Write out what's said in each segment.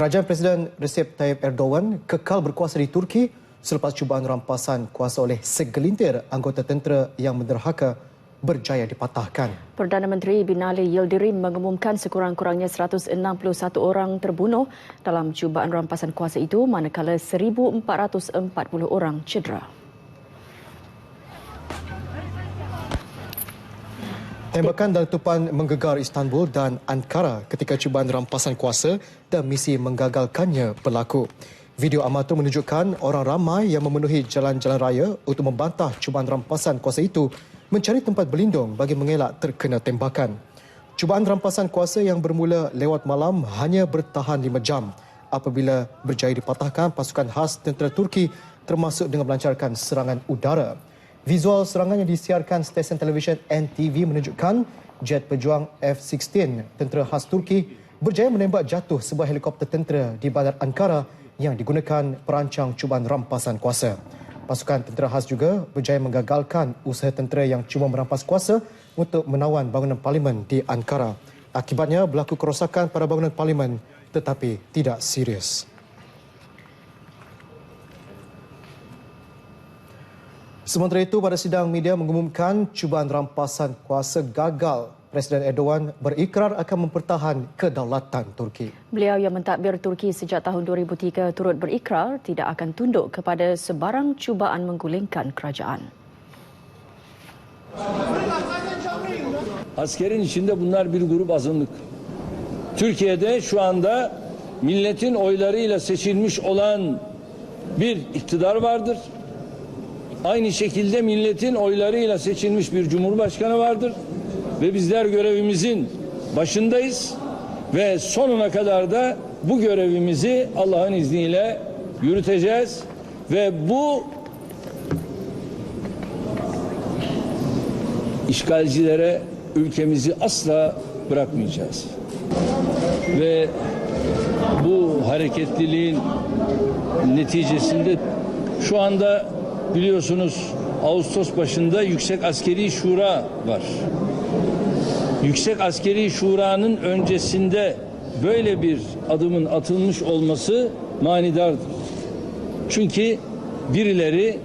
Kerajaan Presiden Recep Tayyip Erdogan kekal berkuasa di Turki selepas cubaan rampasan kuasa oleh segelintir anggota tentera yang menderhaka berjaya dipatahkan. Perdana Menteri Binali Yildirim mengumumkan sekurang-kurangnya 161 orang terbunuh dalam cubaan rampasan kuasa itu manakala 1440 orang cedera. Tembakan dan letupan menggegar Istanbul dan Ankara ketika cubaan rampasan kuasa dan misi menggagalkannya berlaku. Video amatur menunjukkan orang ramai yang memenuhi jalan-jalan raya untuk membantah cubaan rampasan kuasa itu mencari tempat berlindung bagi mengelak terkena tembakan. Cubaan rampasan kuasa yang bermula lewat malam hanya bertahan lima jam apabila berjaya dipatahkan pasukan khas tentera Turki termasuk dengan melancarkan serangan udara. Visual serangan yang disiarkan stesen televisyen NTV menunjukkan jet pejuang F-16 tentera khas Turki berjaya menembak jatuh sebuah helikopter tentera di bandar Ankara yang digunakan perancang cubaan rampasan kuasa. Pasukan tentera khas juga berjaya menggagalkan usaha tentera yang cuba merampas kuasa untuk menawan bangunan parlimen di Ankara. Akibatnya berlaku kerosakan pada bangunan parlimen tetapi tidak serius. Sementara itu, pada sidang media mengumumkan cubaan rampasan kuasa gagal. Presiden Erdogan berikrar akan mempertahan kedaulatan Turki. Beliau yang mentadbir Turki sejak tahun 2003 turut berikrar tidak akan tunduk kepada sebarang cubaan menggulingkan kerajaan. Askerin içinde bunlar bir grup azınlık. Türkiye'de şu anda milletin oylarıyla seçilmiş olan bir iktidar vardır. Aynı şekilde milletin oylarıyla seçilmiş bir cumhurbaşkanı vardır. Ve bizler görevimizin başındayız. Ve sonuna kadar da bu görevimizi Allah'ın izniyle yürüteceğiz. Ve bu işgalcilere ülkemizi asla bırakmayacağız. Ve bu hareketliliğin neticesinde şu anda biliyorsunuz Ağustos başında Yüksek Askeri Şura var. Yüksek Askeri Şura'nın öncesinde böyle bir adımın atılmış olması manidardır. Çünkü birileri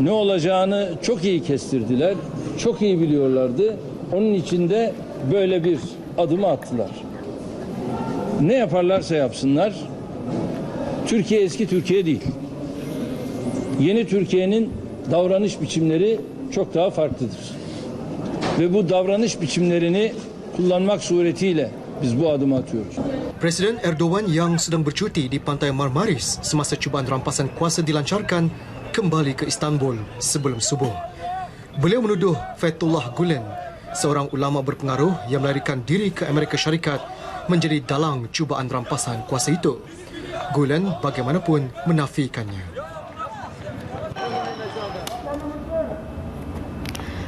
ne olacağını çok iyi kestirdiler, çok iyi biliyorlardı. Onun için de böyle bir adımı attılar. Ne yaparlarsa yapsınlar, Türkiye eski Türkiye değil. Yeni Türkiye'nin davranış biçimleri çok daha farklıdır. Ve bu davranış biçimlerini kullanmak suretiyle biz bu adımı atıyoruz. Presiden Erdogan yang sedang bercuti di pantai Marmaris semasa cubaan rampasan kuasa dilancarkan kembali ke Istanbul sebelum subuh. Beliau menuduh Fethullah Gulen, seorang ulama berpengaruh yang melarikan diri ke Amerika Syarikat menjadi dalang cubaan rampasan kuasa itu. Gulen bagaimanapun menafikannya.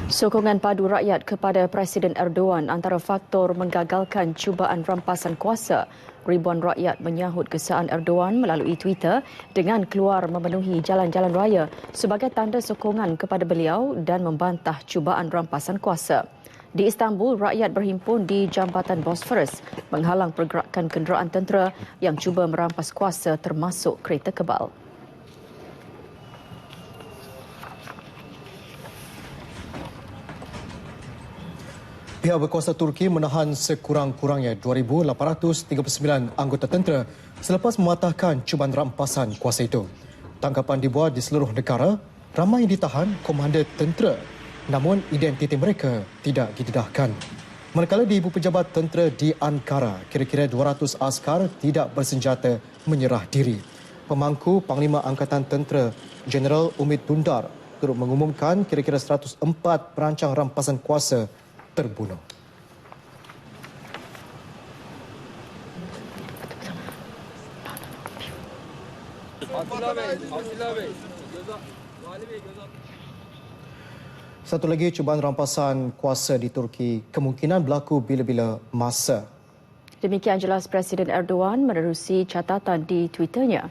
Sokongan padu rakyat kepada Presiden Erdogan antara faktor menggagalkan cubaan rampasan kuasa. Ribuan rakyat menyahut kesaan Erdogan melalui Twitter dengan keluar memenuhi jalan-jalan raya sebagai tanda sokongan kepada beliau dan membantah cubaan rampasan kuasa. Di Istanbul, rakyat berhimpun di Jambatan Bosphorus menghalang pergerakan kenderaan tentera yang cuba merampas kuasa termasuk kereta kebal. Pihak berkuasa Turki menahan sekurang-kurangnya 2,839 anggota tentera selepas mematahkan cubaan rampasan kuasa itu. Tangkapan dibuat di seluruh negara, ramai yang ditahan komander tentera namun identiti mereka tidak didedahkan. Manakala di ibu pejabat tentera di Ankara, kira-kira 200 askar tidak bersenjata menyerah diri. Pemangku Panglima Angkatan Tentera Jeneral Umid Dundar turut mengumumkan kira-kira 104 perancang rampasan kuasa terbunuh. Satu lagi cubaan rampasan kuasa di Turki kemungkinan berlaku bila-bila masa. Demikian jelas Presiden Erdogan menerusi catatan di Twitternya.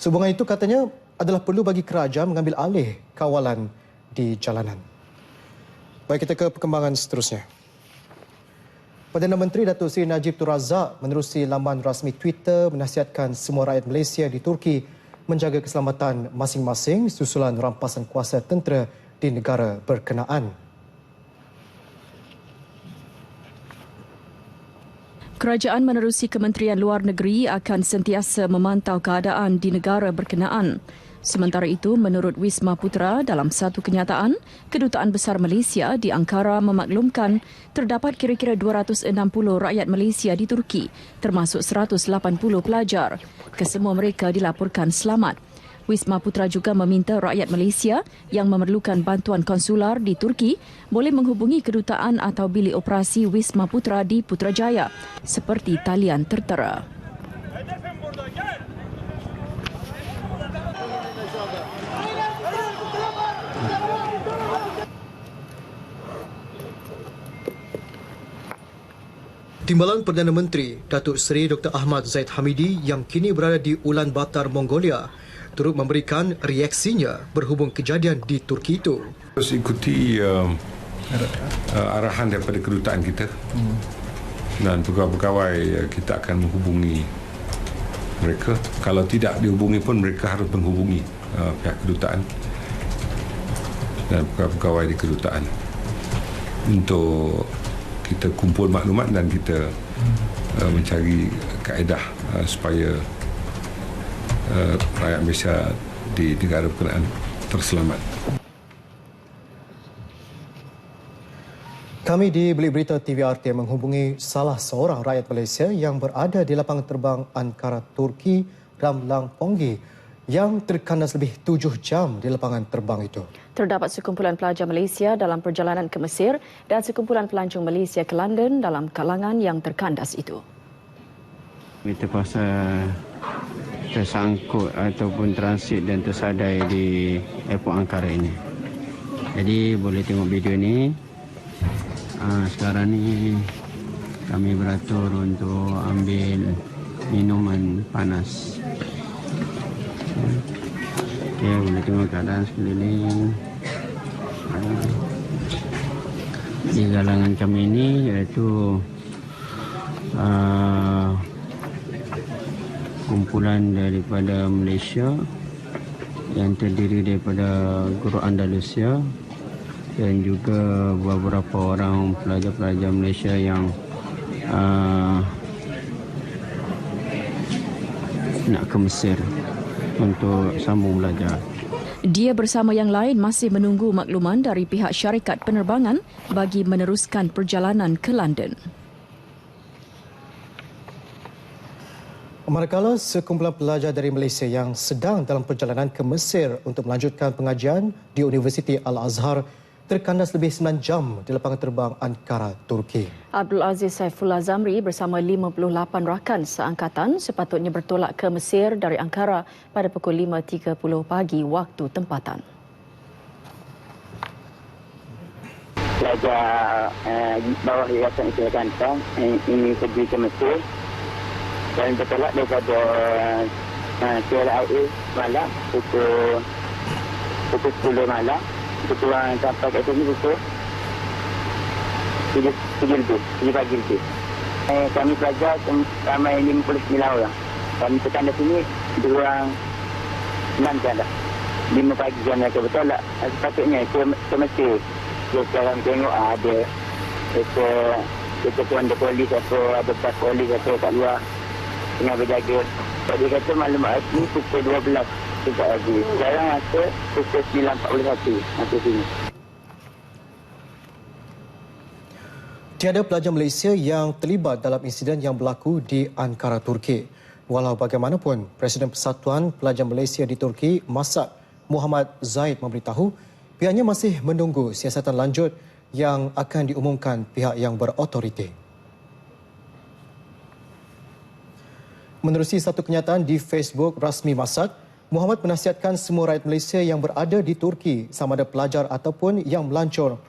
Sehubungan itu katanya adalah perlu bagi kerajaan mengambil alih kawalan di jalanan. Baik kita ke perkembangan seterusnya. Perdana Menteri Datuk Seri Najib Tun Razak menerusi laman rasmi Twitter menasihatkan semua rakyat Malaysia di Turki menjaga keselamatan masing-masing susulan rampasan kuasa tentera di negara berkenaan. Kerajaan menerusi Kementerian Luar Negeri akan sentiasa memantau keadaan di negara berkenaan. Sementara itu, menurut Wisma Putra dalam satu kenyataan, Kedutaan Besar Malaysia di Ankara memaklumkan terdapat kira-kira 260 rakyat Malaysia di Turki, termasuk 180 pelajar. Kesemua mereka dilaporkan selamat. Wisma Putra juga meminta rakyat Malaysia yang memerlukan bantuan konsular di Turki boleh menghubungi kedutaan atau bilik operasi Wisma Putra di Putrajaya seperti talian tertera. Timbalan Perdana Menteri Datuk Seri Dr. Ahmad Zaid Hamidi yang kini berada di Ulan Batar, Mongolia turut memberikan reaksinya berhubung kejadian di Turki itu. Terus ikuti uh, uh, arahan daripada kedutaan kita hmm. dan pegawai-pegawai uh, kita akan menghubungi mereka. Kalau tidak dihubungi pun mereka harus menghubungi uh, pihak kedutaan dan pegawai-pegawai di kedutaan untuk kita kumpul maklumat dan kita uh, mencari kaedah uh, supaya uh, rakyat Malaysia di negara berkenaan terselamat. Kami di Belik Berita TVRT menghubungi salah seorang rakyat Malaysia yang berada di lapangan terbang Ankara, Turki, Ramlang Ponggi yang terkandas lebih tujuh jam di lapangan terbang itu terdapat sekumpulan pelajar Malaysia dalam perjalanan ke Mesir dan sekumpulan pelancong Malaysia ke London dalam kalangan yang terkandas itu. Kita terpaksa tersangkut ataupun transit dan tersadai di airport Ankara ini. Jadi boleh tengok video ini. Ah, sekarang ni kami beratur untuk ambil minuman panas. Okay, boleh tengok keadaan sekeliling. Di galangan kami ini iaitu uh, kumpulan daripada Malaysia yang terdiri daripada guru Andalusia dan juga beberapa orang pelajar-pelajar Malaysia yang uh, nak ke Mesir untuk sambung belajar. Dia bersama yang lain masih menunggu makluman dari pihak syarikat penerbangan bagi meneruskan perjalanan ke London. Manakala sekumpulan pelajar dari Malaysia yang sedang dalam perjalanan ke Mesir untuk melanjutkan pengajian di Universiti Al-Azhar terkandas lebih 9 jam di lapangan terbang Ankara, Turki. Abdul Aziz Saifullah Zamri bersama 58 rakan seangkatan sepatutnya bertolak ke Mesir dari Ankara pada pukul 5.30 pagi waktu tempatan. Pelajar uh, bawah Yayasan Islam Kantong uh, ini pergi ke Mesir dan bertolak daripada uh, KLIA malam pukul pukul 10 malam ketua sampai kat sini pukul tujuh, tujuh lebih, tujuh pagi lebih. Eh, kami pelajar ramai 59 orang. Kami tekan di sini, dua orang enam jam dah. Lima pagi jam mereka betul tak? Eh, sepatutnya ke, Mesir. Dia sekarang tengok ah, ada kita kita tuan ada polis apa, ada pas polis apa kat luar tengah berjaga. Jadi kata maklumat ini pukul 12 sekejap lagi. Sekarang masa pukul 9.41 masa sini. Tiada pelajar Malaysia yang terlibat dalam insiden yang berlaku di Ankara, Turki. Walau bagaimanapun, Presiden Persatuan Pelajar Malaysia di Turki, Masad Muhammad Zaid memberitahu pihaknya masih menunggu siasatan lanjut yang akan diumumkan pihak yang berautoriti. Menerusi satu kenyataan di Facebook rasmi Masad, Muhammad menasihatkan semua rakyat Malaysia yang berada di Turki sama ada pelajar ataupun yang melancur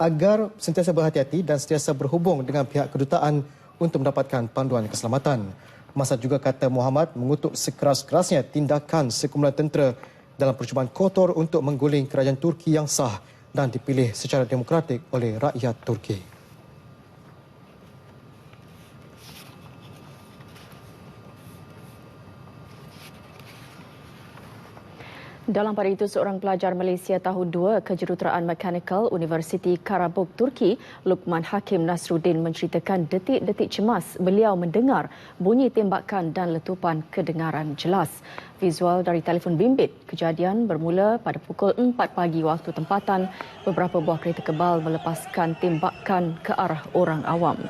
agar sentiasa berhati-hati dan sentiasa berhubung dengan pihak kedutaan untuk mendapatkan panduan keselamatan. Masad juga kata Muhammad mengutuk sekeras-kerasnya tindakan sekumpulan tentera dalam percubaan kotor untuk mengguling kerajaan Turki yang sah dan dipilih secara demokratik oleh rakyat Turki. Dalam pada itu, seorang pelajar Malaysia tahun 2 kejuruteraan mekanikal Universiti Karabuk, Turki, Lukman Hakim Nasruddin menceritakan detik-detik cemas beliau mendengar bunyi tembakan dan letupan kedengaran jelas. Visual dari telefon bimbit, kejadian bermula pada pukul 4 pagi waktu tempatan. Beberapa buah kereta kebal melepaskan tembakan ke arah orang awam.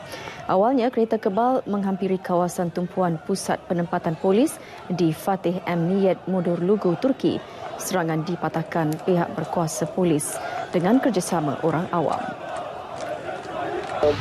Awalnya, kereta kebal menghampiri kawasan tumpuan pusat penempatan polis di Fatih M. Niyet Mudur Lugu, Turki serangan dipatahkan pihak berkuasa polis dengan kerjasama orang awam.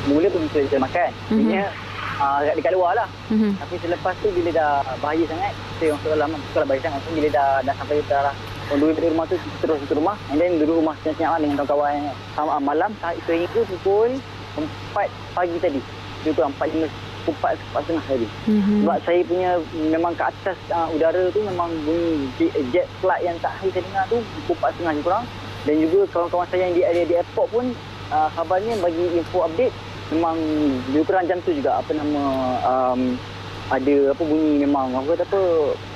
Mula pun kita makan. Mhm. Maksudnya mm-hmm. uh, dekat luar lah. Mm-hmm. Tapi selepas tu bila dah bahaya sangat, kita yang dalam sekolah bahaya sangat. Bila dah, dah sampai kita lah. Dua dari rumah tu terus ke rumah. And then duduk rumah senyap-senyap lah dengan kawan-kawan. Ah, malam, sehingga pukul 4 pagi tadi. Pukul 4.5 4 4 tengah tadi. Mm-hmm. Sebab saya punya memang ke atas uh, udara tu memang bunyi jet flight yang tak saya dengar tu pukul 4 setengah kurang dan juga kawan-kawan saya yang di area di airport pun uh, khabarnya bagi info update memang lebih kurang jam tu juga apa nama um, ada apa bunyi memang apa kata apa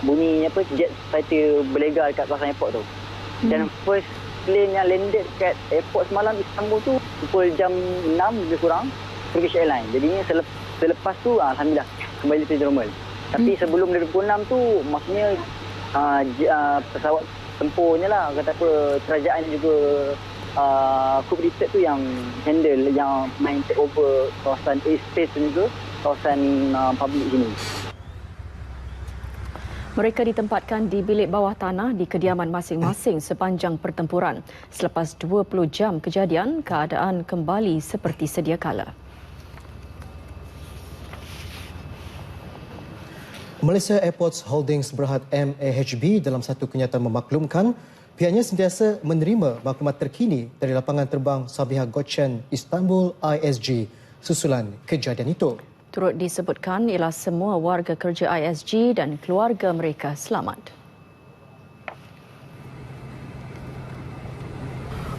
bunyi apa jet fighter berlegar dekat kawasan airport tu. Mm-hmm. Dan first plane yang landed kat airport semalam Istanbul tu pukul jam 6 lebih kurang Turkish Airlines. Jadinya selepas selepas tu ah, alhamdulillah kembali to normal. Tapi sebelum dari pukul 6 tu maksudnya uh, uh, pesawat tempurnya lah kata apa kerajaan juga uh, Richard tu yang handle yang main take over kawasan airspace tu juga kawasan uh, public sini. Mereka ditempatkan di bilik bawah tanah di kediaman masing-masing sepanjang pertempuran. Selepas 20 jam kejadian, keadaan kembali seperti sedia kala. Malaysia Airports Holdings Berhad MAHB dalam satu kenyataan memaklumkan pihaknya sentiasa menerima maklumat terkini dari lapangan terbang Sabiha Gökçen Istanbul ISG susulan kejadian itu. Turut disebutkan ialah semua warga kerja ISG dan keluarga mereka selamat.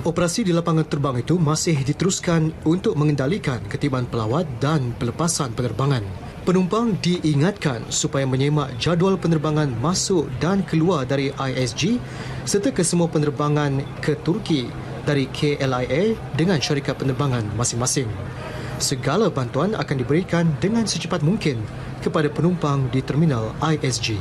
Operasi di lapangan terbang itu masih diteruskan untuk mengendalikan ketiban pelawat dan pelepasan penerbangan. Penumpang diingatkan supaya menyemak jadual penerbangan masuk dan keluar dari ISG serta kesemua penerbangan ke Turki dari KLIA dengan syarikat penerbangan masing-masing. Segala bantuan akan diberikan dengan secepat mungkin kepada penumpang di terminal ISG.